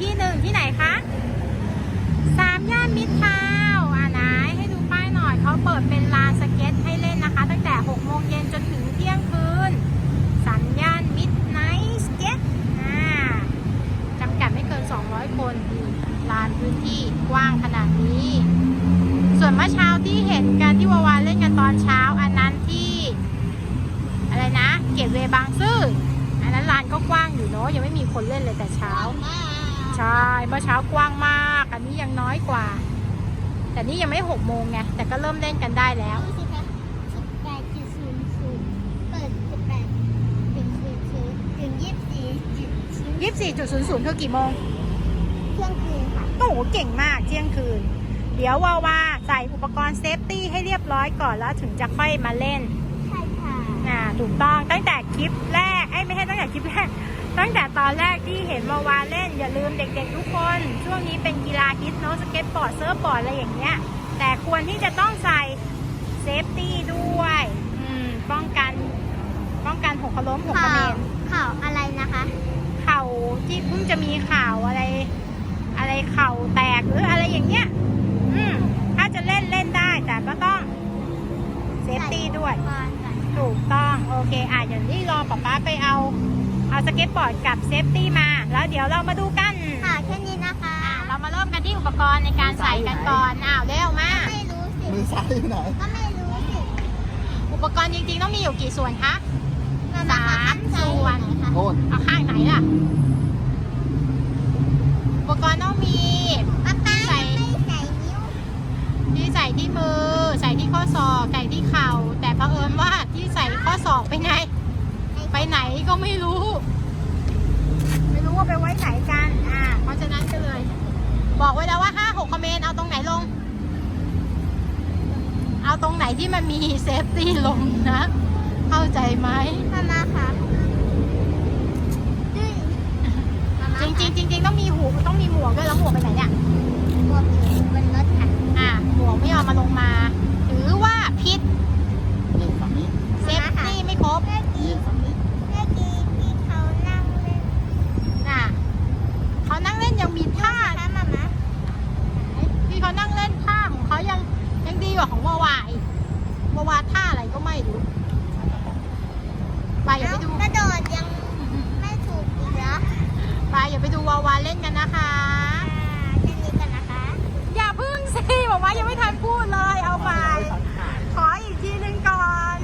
ที่หนึ่งที่ไหนคะสามย่านมิตรทาวน์อ่าไหนให้ดูป้ายหน่อยเขาเปิดเป็นลานสเก็ตให้เล่นนะคะ ตั้งแต่6โมงเย็นจนถึงเที่ยงคืนสัญญาณมิดไนท์สเก็ตจำกัดไม่เกิน 200 คนลานพื้นที่กว้างขนาดนี้ ส่วนเมื่อเช้าที่เห็นกันที่วาวาเล่นกันตอนเช้าอันนั้นที่ อะไรนะ เกตเวบางซื่ออันนั้นลานก็กว้างอยู่เนาะยังไม่มีคนเล่นเลยแต่เช้า ใช่เมื่อเช้ากว้างมาก อันนี้ยังน้อยกว่า แต่นี่ยังไม่หกโมงไงแต่ก็เริ่มเล่นกันได้แล้วดูสิคะสิบแปดจุดศูนย์ศูนย์เปิดสิบแปดถึงศูนย์ศูนย์ถึงยี่สิบสี่จุดศูนย์24.00คือกี่โมง เที่ยงคืนค่ะ โอ้โหเก่งมากเที่ยงคืน เดี๋ยววาวาใส่อุปกรณ์เซฟตี้ให้เรียบร้อยก่อนแล้วถึงจะค่อยมาเล่น ใช่ค่ะ อ่าถูกต้องตั้งแต่คลิปแรกไอ้ยไม่ใช่ตั้งแต่คลิปแรก ตั้งแต่ตอนแรกที่เห็นวาวาเล่น อย่าลืมเด็กๆทุกคน ช่วงนี้เป็นกีฬาฮิตเนอะสเก็ตบอร์ดเซิร์ฟบอร์ดอะไรอย่างเงี้ย แต่ควรที่จะต้องใส่เซฟตี้ด้วยอืมป้องกัน ป้องกันหกล้มหกกระข่าเบวนข่าวอะไรนะคะเข่าที่เพิ่งจะมีข่าวอะไร อะไรเข่าแตกหรืออะไรอย่างเงี้ย อืมถ้าจะเล่นเล่นได้แต่ก็ต้องเซฟตี้ด้วยก่อนก่อนถูกต้อง โอเค อะอย่างนี้รอป๊าป๊าไปเอา เอาสเก็ตบอร์ดกับเซฟตี้มา แล้วเดี๋ยวเรามาดูกันค่ะแค่นี้นะคะอะเรามาเริ่มกันที่อุปกรณ์ในการใส่กันก่อนอ้าวเร็วมา ไม่รู้สิมือซ้ายอยู่ไหนก็ไม่รู้สิอุปกรณ์จริงๆต้องมีอยู่กี่ส่วนคะมามาสามค่ะส่วนไหนคะโทษเอาข้างไหนล่ะ ก็ไม่รู้ ไม่รู้ว่าไปไว้ไหนกัน อ่า เพราะฉะนั้นก็เลย บอกไว้แล้วว่าห้าหกคอมเมนต์เอาตรงไหนลง เอาตรงไหนที่มันมีเซฟตี้ลงนะ เข้าใจไหมมามาค่ะดื้อมามาจริงๆจริงๆต้องมีหูต้องมีหมวกด้วยแล้วหมวกไปไหนเนี่ย ๆบวกอยู่บนรถค่ะ อ่าหมวกไม่เอามาลงมา หรือว่าผิด นี่ฝั่งนี้ เซฟตี้ไม่ครบ เมื่อ นี่ กี้ ฝั่งนี้ เมื่อกี้ที่เขานั่งเล่น น่ะเขานั่งเล่นยังมีท่า ค่ะมามา ที่เขานั่งเล่น ท่าของเขายังยังดีกว่าของวาวายาวาท่าอะไรก็ไม่รู้ ไปอย่าไปดู กระโดดยังไม่ถูกอีกเหรอไปอย่าไปดูวาวาเล่นกันนะคะ อ่าแค่นี้กันนะคะ อย่าพึ่งสิบอกว่ายังไม่ทันพูดเลยเอาไป ขออีกทีหนึ่งก่อน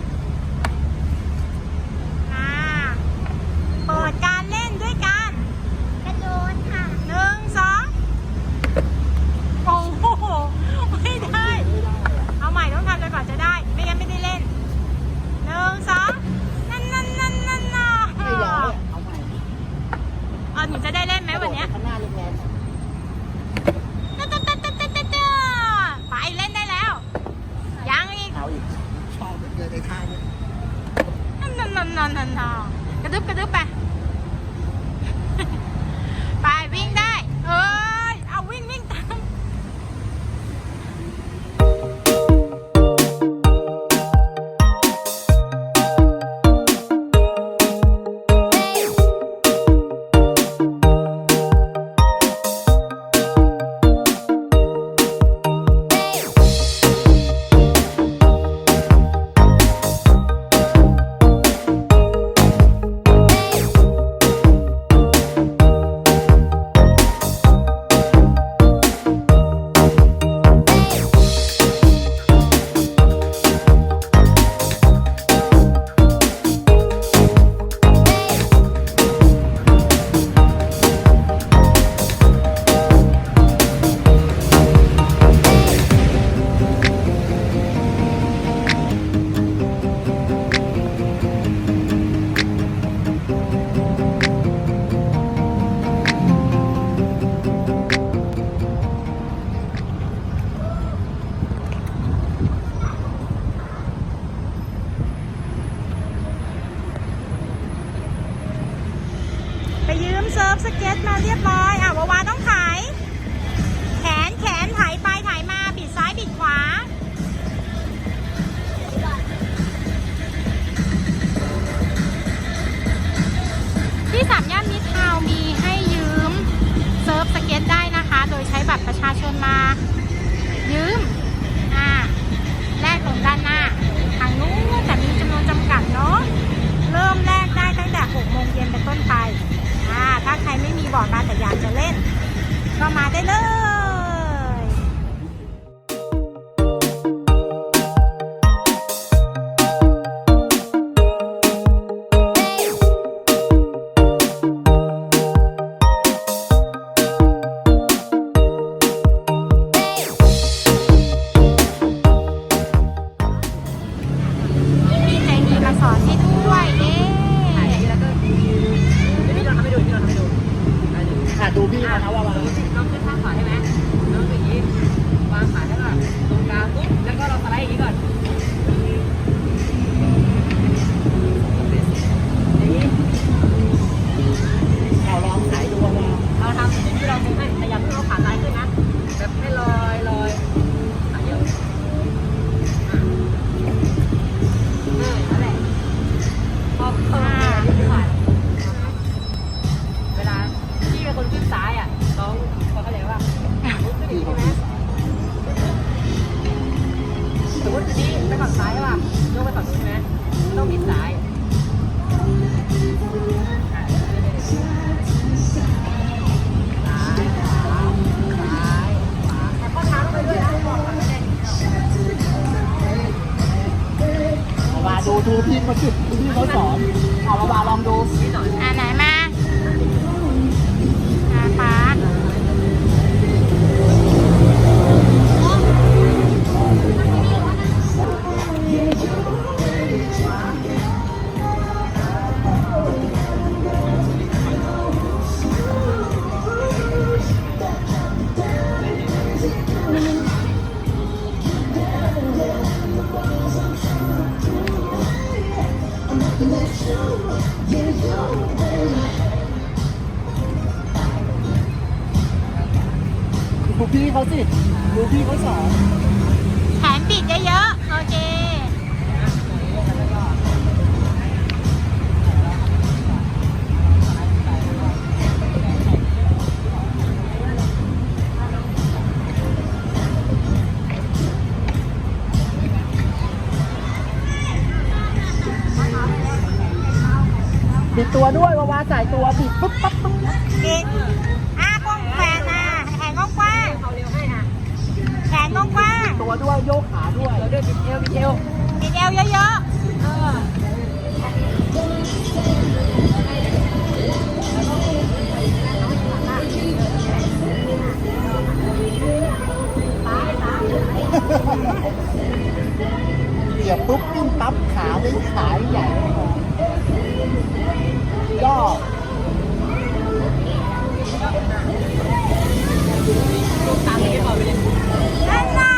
อ่าเปิดการเล่นด้วยกัน กระโดดค่ะ หนึ่งสองโอ้โห ไม่ได้ เอาใหม่ต้องทำเลยก่อนจะได้ ไม่งั้นไม่ได้เล่นหนึ่งสองนั่นนั่นนั่นนั่นน่ะ ไม่ร้อยอะเอาใหม่ เอาหนูจะได้เล่นไหมวันเนี้ย ข้างหน้าแรง ตะตะตะตะตะตะตะไปเล่นได้แล้ว ยังอีก ๆเอาอีกชอบเลยในท่าเนี่ย นั่นนั่นนั่นนั่น เรียบร้อย อะวาวาต้องถ่ายแขนแขนถ่ายไปถ่ายมาบิดซ้ายบิดขวา ที่สามย่านมิตรทาวมีให้ยืม เซิร์ฟสเก็ตได้นะคะ โดยใช้บัตรประชาชนมา ยืม ดูพี่นะว่าวางน้องขึ้นข้างขวาใช่ไหมน้องอย่างนี้วางขาแล้วก็ตรงกลางปุ๊บแล้วก็เราสไลด์อย่างนี้ก่อนอย่างนี้เราลองขายดูว่าเราทำ ดูดูพี่เขาจุดดูพี่เขาสอนเอาวางลองดูนิดหน่อยอ่าไหนมาอ่า ดูพี่เขาสิดูพี่เขาสอนแขนปิดเยอะๆโอเค ตัวด้วยวาวาสายตัวบิดปุ๊บปั๊บปุ๊บบิดอ่ากว้างแขนอะแขนกว้างเขาเร็วให้ค่ะๆแขนกว้างตัวด้วยโยกขาด้วยเราด้วยบิดเอวบิดเอวๆบิดเอวเยอะเออเหยียบปุ๊บปิ้งปั๊บขาไม่ขาใหญ่ ไม่พอย่อตามนี้ก่อนไปเลยๆนั่นน่ะ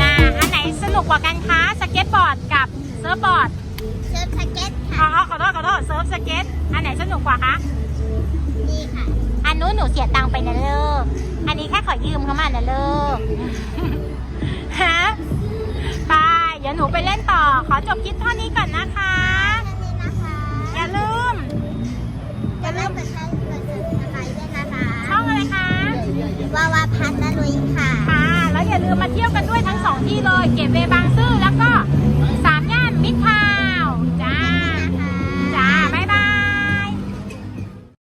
น่ะอันไหนสนุกกว่ากันคะสเก็ตบอร์ดกับเซิร์ฟบอร์ดเซิร์ฟสเก็ตค่ะอขอโทษขอโทษเซิร์ฟสเก็ต อันไหนสนุกกว่าคะ นี่ค่ะ อันนู้นหนูเสียตังค์ไปนะเลิก อันนี้แค่ขอยืมเขามานะเลิก ฮะไปเดี๋ยวหนูไปเล่นต่อ ขอจบคลิปเท่านี้ก่อนนะคะแค่นี้นะคะอย่าลืม อย่าลืมกดไลค์กดซับสไครต์ด้วยนะคะช่องอะไรคะ วาวาพัฒน์นะลุยค่ะ ค่ะ แล้วอย่าลืมมาเที่ยวกันด้วยทั้งสองที่เลย เก็บเว